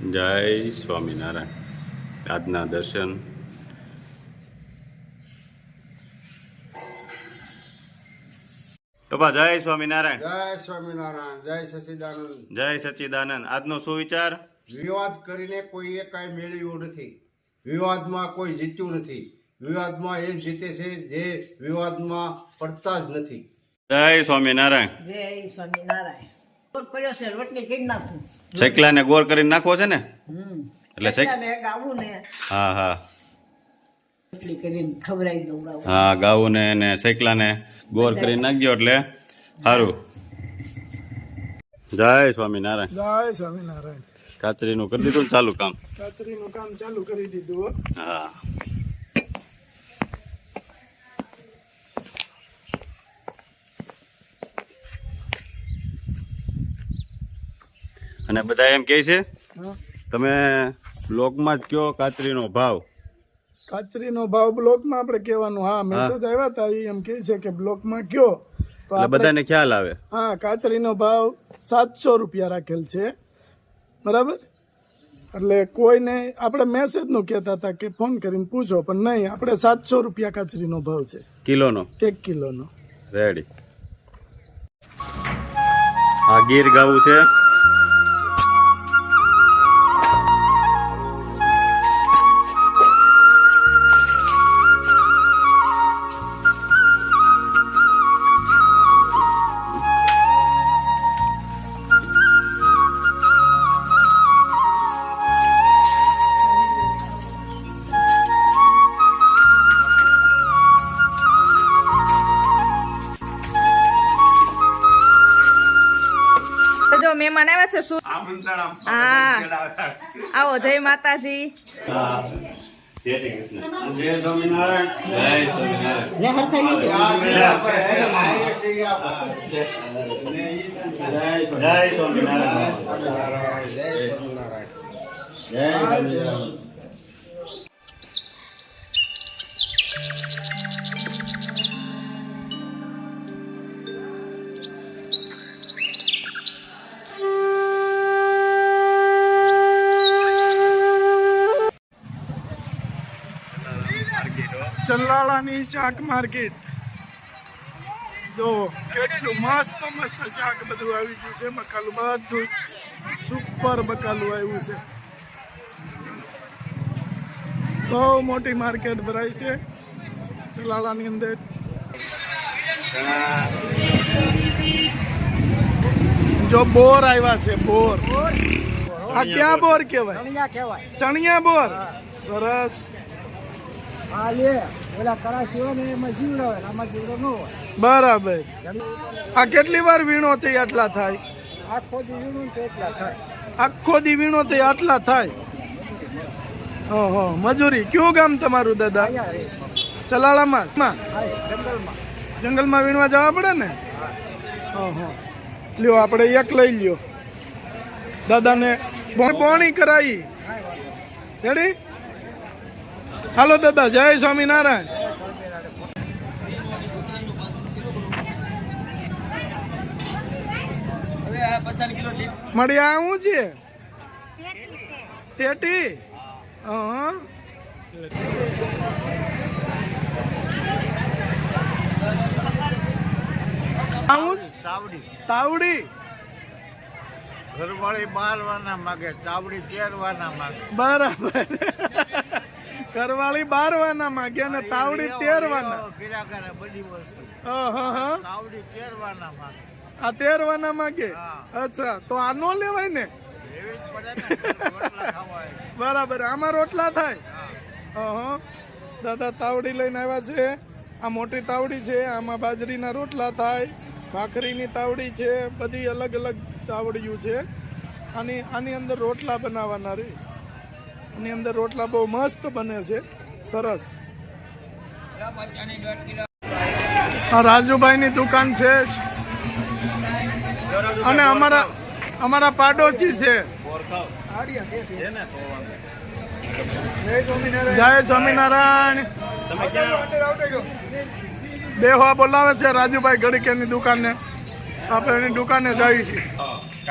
જય સ્વામિનારાયણ. આજના દર્શન. તો બા જય સ્વામિનારાયણ. જય સ્વામિનારાયણ જય સચિદાનંદ. જય સચિદાનંદ. આજનો સુવિચાર વિવાદ કરીને કોઈએ કાંઈ મેળવ્યું નથી. વિવાદમાં કોઈ જીત્યું નથી. વિવાદમાં એ જીતે છે જે વિવાદમાં પડતા જ નથી. જય સ્વામિનારાયણ. જય સ્વામિનારાયણ. પડ્યો છે રોટલી કરી નાખું. શેકલાને ગોળ કરીને નાખવો છે ને? એટલે શેક ગાવું ને હા હા. રોટલી કરીને ખવડાવી દઉં ગાવું. હા ગાવું ને ને શેકલાને ગોળ કરીને નાખજો એટલે સારું જય સ્વામિનારાયણ. જય સ્વામિનારાયણ. કાચરીનું કરી દીધું ચાલુ કામ? કચરીનું કામ ચાલુ કરી દીધું હો. અને બધા એમ કહે છે. તમે બ્લોગમાં જ કયો કાચરીનો ભાવ? કાચરીનો ભાવ બ્લોકમાં આપણે કહેવાનું. હા મેસેજ આવ્યા હતા એ એમ કહે છે કે બ્લોકમાં કયો. તો બધાને ખ્યાલ આવે. હા કાચરીનો ભાવ સાતસો રૂપિયા રાખેલ છે. બરાબર? એટલે કોઈને આપણે મેસેજનું કહેતા હતા કે ફોન કરીને પૂછો પણ નહીં આપણે સાતસો રૂપિયા કાચરીનો ભાવ છે. કિલોનો? એક કિલોનો. રેડી આ ગીર ગાવું છે. આવો જય માતાજી. જય શ્રી કૃષ્ણ. જય સ્વામિનારાયણ. જય સ્વામિનારાયણ. ચલ્લાળાની શાક માર્કેટ. જો કેટલું મસ્ત મસ્ત શાક બધું આવી ગયું છે બકાલું બધું સુપર બકાલું આવ્યું છે. બહુ મોટી માર્કેટ ભરાય છે ચલાલાની અંદર. જો બોર આવ્યા છે બોર. આ ક્યાં બોર કહેવાય? ચણિયા બોર. સરસ. બરાબર. આ કેટલી વાર વીણો થઈ આટલા થાય? આખો દી વીણો થઈ આટલા થાય? ઓહો મજૂરી. કયું ગામ તમારું દાદા? ચલાળામાં? માં? જંગલમાં. વીણવા જવા પડે ને? ઓહો. લ્યો આપણે એક લઈ લ્યો. દાદાને બોણી કરાવી રેડી હાલો દાદા જય સ્વામિનારાયણ. મળી આ હું છે? ટેટી? હા. ચાવડી. તાવડી. ઘરવાળી બારવાના માગે ચાવડી તેરવાના માગે. બરાબર. કરવાળી બારવાના માંગ્યા ને તાવડી તેરવાના. વાના આ તેર વાના માગે અચ્છા તો આ નો લેવાય ને. બરાબર આમાં રોટલા થાય. દાદા તાવડી લઈને આવ્યા છે. આ મોટી તાવડી છે આમાં બાજરીના રોટલા થાય ભાખરીની તાવડી છે બધી અલગ અલગ તાવડિયું છે. આની આની અંદર રોટલા બનાવવાના રે. આની અંદર રોટલા બહુ મસ્ત બને છે. સરસ. આ રાજુભાઈની દુકાન છે અને અમારા અમારા પાડોશી છે. જય સ્વામિનારાયણ. બેહવા બોલાવે છે રાજુભાઈ ગડીકેની દુકાને આપણે એની દુકાને જઈએ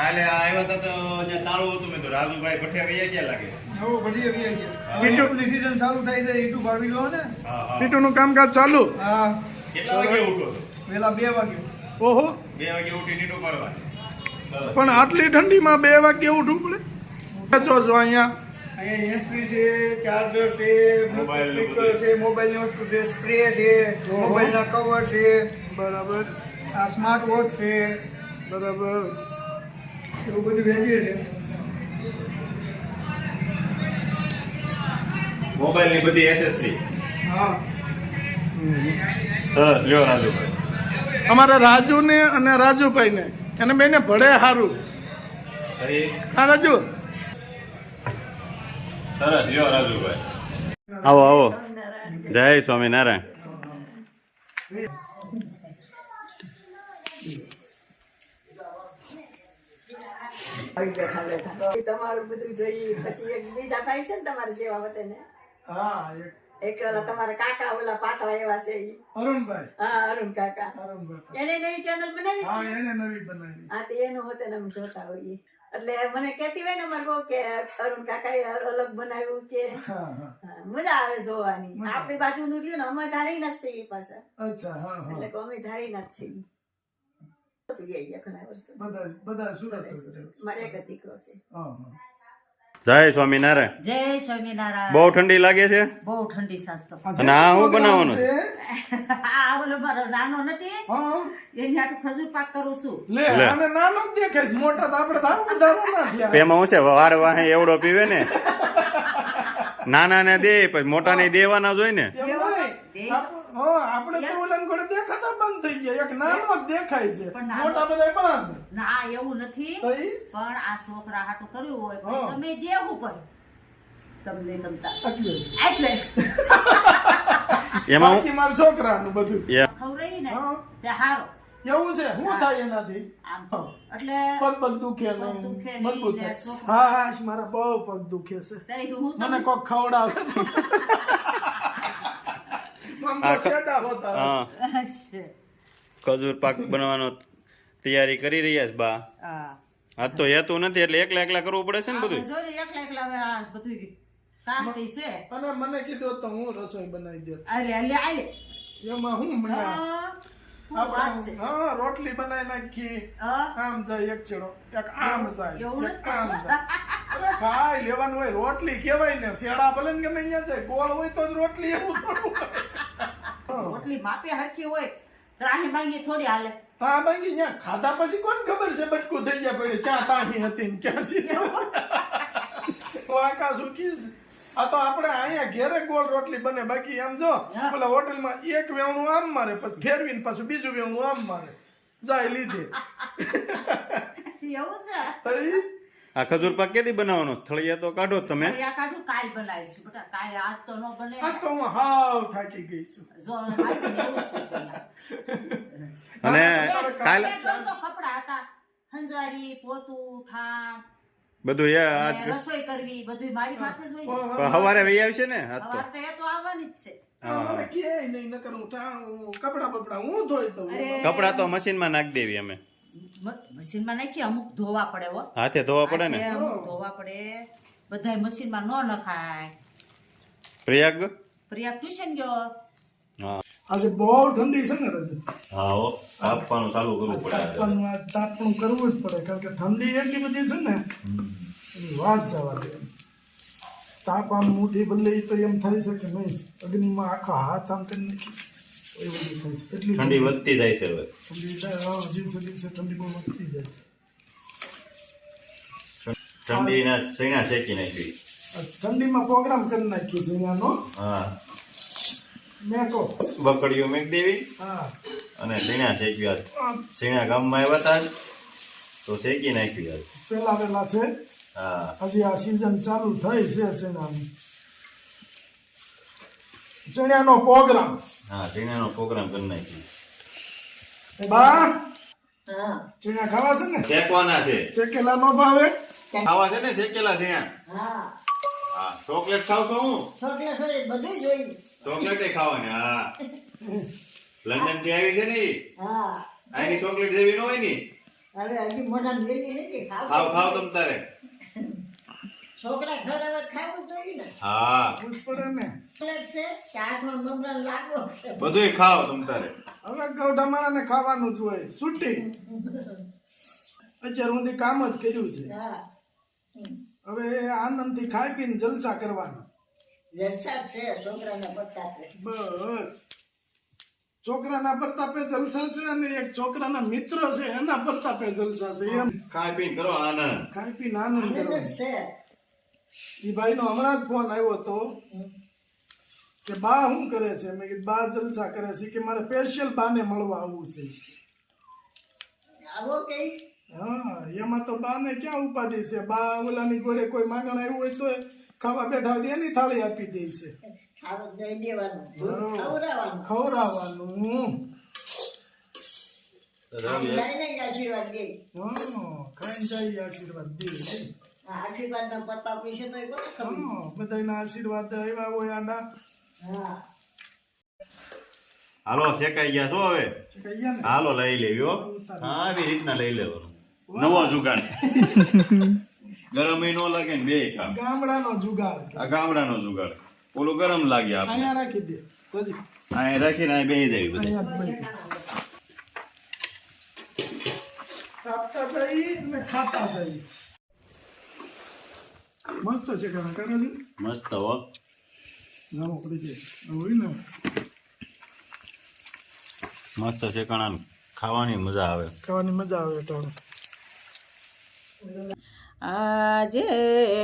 કાલે આવ્યા હતા તો અહીંયા તાળું હતું મેં તો રાજુભાઈ ભઠ્ઠિયા વૈયા ગયા લાગે. નવો ઘડીએ વી ગયા. મીઠું સીઝન ચાલુ થાય છે ઈટું ભાડવી લો ને. હા નું કામકાજ ચાલુ? હા. કેટલા વાગે ઉઠો? વેલા બે વાગે. ઓહો. બે વાગે ઉઠી નીટું પાડવાની પણ આટલી ઠંડીમાં બે વાગે ઉઠવું પડે? છો છો અહીંયા. અહીંયા એસપી છે ચાર્જર છે મોબાઈલ ને સ્પીકર છે મોબાઈલની વસ્તુ છે સ્પ્રે છે મોબાઈલના કવર છે. બરાબર. આ સ્માર્ટ વોચ છે. બરાબર. એવું બધું વેચીએ છે. મોબાઈલની બધી એસેસરી હા. સરસ લ્યો રાજુભાઈ. અમારા રાજુને અને રાજુભાઈને. એને બેને ભળે સારું હા રાજુ. સરસ લ્યો રાજુભાઈ. આવો આવો. જય સ્વામિનારાયણ. આવી બેઠા બેઠા. તમારું બધું જોઈ પછી એક બીજા ભાઈ છે ને તમારે જેવા વતને હા એક એક ઓલા તમારા કાકા ઓલા પાતળા એવા છે અરુણભાઈ. હા અરુણ કાકા. અરુણભાઈ એને નવી ચેનલ બનાવી હા એને નવી બનાવી. હા તે એનું હોતે ને અમે જોતા હોઈએ. એટલે મને કહેતી હોય ને અમારે બહુ કે અરુણ કાકાએ અલગ બનાવ્યું કે. મજા આવે જોવાની. આપણી બાજુનું રહ્યું ને અમે ધારી ના જ છીએ પાછા. એટલે અમે અમે ધારીના જ છીએ. જય સ્વામિનારાયણ. જય સ્વામિનારાયણ. બહુ ઠંડી લાગે છે? બહુ ઠંડી સાસ્તો અને આ શું બનાવવાનું છે? આ ઓલો મારો નાનો નથી? એની હાટું ખજૂર પાક કરું છું. લે લે. આને નાનો જ દેખાય છે. મોટા તો આપણે તો આવું ના થયા. એમાં હું છે વાળ વાહે એવડો પીવે ને? નાના ને દે પછી મોટા ને દેવાના જ હોય ને? આપણે તો ઓલાને દેખાતા બંધ થઈ ગયા. એક નાનો જ દેખાય છે. મોટા બધા બંધ. ના એવું નથી. પણ આ છોકરા હાટું કર્યું હોય. તમે દેવું પડે તમને તમતા એટલે. એટલે. એમાં બાકી મારા છોકરાનું બધું. ખવડાવી ને. તે હારો. એવું છે? હું. થાય એનાથી. એટલે પગ પગ દુખે નહીં દુખે મજબૂત હા હા મારા બહુ પગ દુખે છે. મને તમને કોક ખવડાવે મમ્મા આ ક- શેડા હોતા હા છે. ખજૂર પાક બનવાનો તૈયારી કરી રહ્યા છે બા. હા. તો હેતું નથી એટલે એકલા એકલા કરવું પડે છે ને બધું આપણે જો ને એકલા એકલા હવે આ બધું કાઢતી છે. અને મને કીધું તો હું રસોઈ બનાવી દે અરે અલે આલે. એમાં હું મજા હા શું વાત છે. હા રોટલી બનાવી નાખી. હા. આમ જાય એક છેડો એક આમ જાય એક આમ જાય. અરે ખાઈ લેવાનું હોય રોટલી કેવાય ને શેડા ભલે ને ગમે ત્યાં જાય ગોળ હોય તો જ રોટલી એવું થોડું. રોટલી માપે હરખી હોય રાહી માંગી થોડી હાલે. હા માંગી ત્યાં ખાધા પછી કોણ ખબર છે? બટકું થઈ ગયા પડે. ક્યાં તાહી હતી ને ક્યાં છે? વાકા સુકી આ તો આપણે અહીંયા ઘેરે ગોળ રોટલી બને. બાકી આમ જો પેલા હોટલમાં એક વેવણું આમ મારે પછી ફેરવીને પાછું બીજું વેવણું આમ મારે. જાય લીધે. એવું છે? આ ખજૂર પાક કેદી બનાવવાનો? થળિયા તો કાઢો તમે. આ કાઢું કાલ બનાવીશું. બેટા કાલ આજ તો ન બને. આ તો હું હાવ થાકી ગઈ છું. જો અને કાલ તો કપડા હતા. હંજવારી પોતું ઠામ. બધું એ આજ રસોઈ કરવી બધું મારી માથે જ હોય હવારે વહી આવશે ને? આજ તો. સવારે તો એ તો આવવાની જ છે. કપડાં બપડા હું ધોઈ દઉં કપડા તો મશીનમાં નાખી દેવી અમે. મ- મશીનમાં નાખી અમુક ધોવા પડે હો. હાથે ધોવા પડે ને? અમુક ધોવા પડે. બધાય મશીનમાં ન નખાય. પ્રયાગ? છે ટ્યુશન ગયો. હા. આજે બહુ ઠંડી છે ને રજુ હા હો, આપવાનું ચાલુ કરવું પડે તાપવાનું આ તાપણું કરવું જ પડે કારણ કે ઠંડી એટલી બધી છે ને વાત જવા દે. તાપ આમ મૂઠી બદલે તો એમ થાય છે કે નહીં અગ્નિમાં આખા હાથ આમ કરી નાખી ઠંડી વધતી જાય છે હવે. ઠંડી બહુ વધતી જાય છે ઠંડીના સૈણા શેકી નાખી? ઠંડીમાં પ્રોગ્રામ કરી નાખ્યો છે હા. મેં બકડીઓ મેક દેવી? હા. અને સૈણા શેકી આજ? આ સૈણા ગામમાં આવ્યા હતા તો શેકી નાખ્યું આજ. પેલા પેલા છે. હા. હજી આ સિઝન ચાલુ થઈ છે ચણાની ચણાનો પ્રોગ્રામ હા સૈણાનો પ્રોગ્રામ કરી નાખી બા? હા. ચણા ખાવા છે ને? શેકવાના છે. શેકેલા નો ભાવે ખાવા છે ને શેકેલા ટીણા? હા. હા ચોકલેટ ખાવ છો હું? ચોકલેટ બધું જોઈ. ચોકલેટ ખાવાની હા. લંડનથી આવી છે ને. હા. આની ચોકલેટ જેવી ન હોય ને અરે હજી મોઢા મેલી નથી ખાવ ખાવ તમ તારે. છોકરા ઘર હવે ખાવું જોઈએ ને. હા. પડે ને. પ્લેટ છે કે મમરા લાગવો છે. બધુંય ખાવ તમ તારે. હવે ગૌઢામાળાને ખાવાનું જ હોય. છૂટી. અત્યારે હું કામ જ કર્યું છે. હા. હવે આનંદથી ખાઈ પીને જલસા કરવાના. જલસા છે છોકરાના પત્તા બસ. છોકરાના પ્રતાપે જલસા છે અને એક છોકરાના મિત્ર છે એના પ્રતાપે જલસા છે એમ. ખાઈ પીને કરો આનંદ. ખાઈ પીને આનંદ કરો છે. એ ભાઈનો હમણાં જ ફોન આવ્યો હતો કે બા શું કરે છે? મેં કીધું બા જલસા કરે છે. કે મારે સ્પેશિયલ બાને મળવા આવવું છે. હા એમાં તો બાને ક્યાં ઉપાધિ છે? બા ઓલાની જોડે કોઈ માંગણ આવ્યું હોય તો ખાવા બેઠા હોય એની થાળી આપી દે છે. ખવડાવવાનું. આશીર્વાદ દે. જાય આશીર્વાદ દે. આશીર્વાદના પત્તા પૈસે તો એ કોને ખબર? હા બધાના આશીર્વાદ આવ્યા હોય આડા. હા. હાલો શેકાઈ ગયા છો હવે? છે કહીએ ને? હાલો લઈ લેવી હા. આવી રીતના લઈ લેવાનું. નવો જુગાડ. ગરમ ય નો લાગે ને બે કામ. ગામડાનો જુગાડ આ ગામડાનો જુગાડ. ઓલું ગરમ લાગે આપણે અહીંયા રાખી દે. પછી. અહીં રાખીને અહીં દેવી બધી. કાપતા ખાતા જઈ મસ્ત છે કાકા મસ્ત હો. ના પડી જાય હોય ને? મસ્ત શેકાણા ખાવાની મજા આવે. ખાવાની મજા આવે ટાણું આજે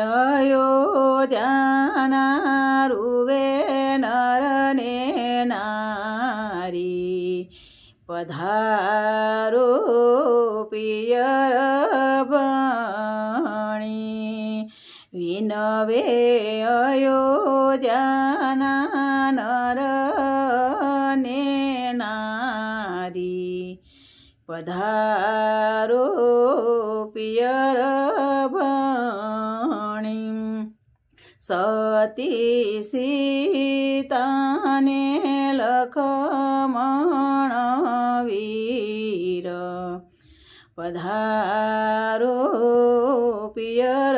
અયોધ્યાના રૂવે નર ને નારી. પધારો પિયર ભણી વિનવે અયોધ્યાના નર ને નારી પધારો પિયર ભણી. સતી સીતાને લખમણ વીર પધારો પિયર